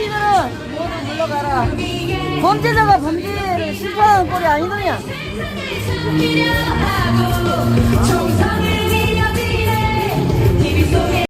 시키는 모두 물러가라. 범죄자가 범죄를 실패하는 꼴이 아니더냐.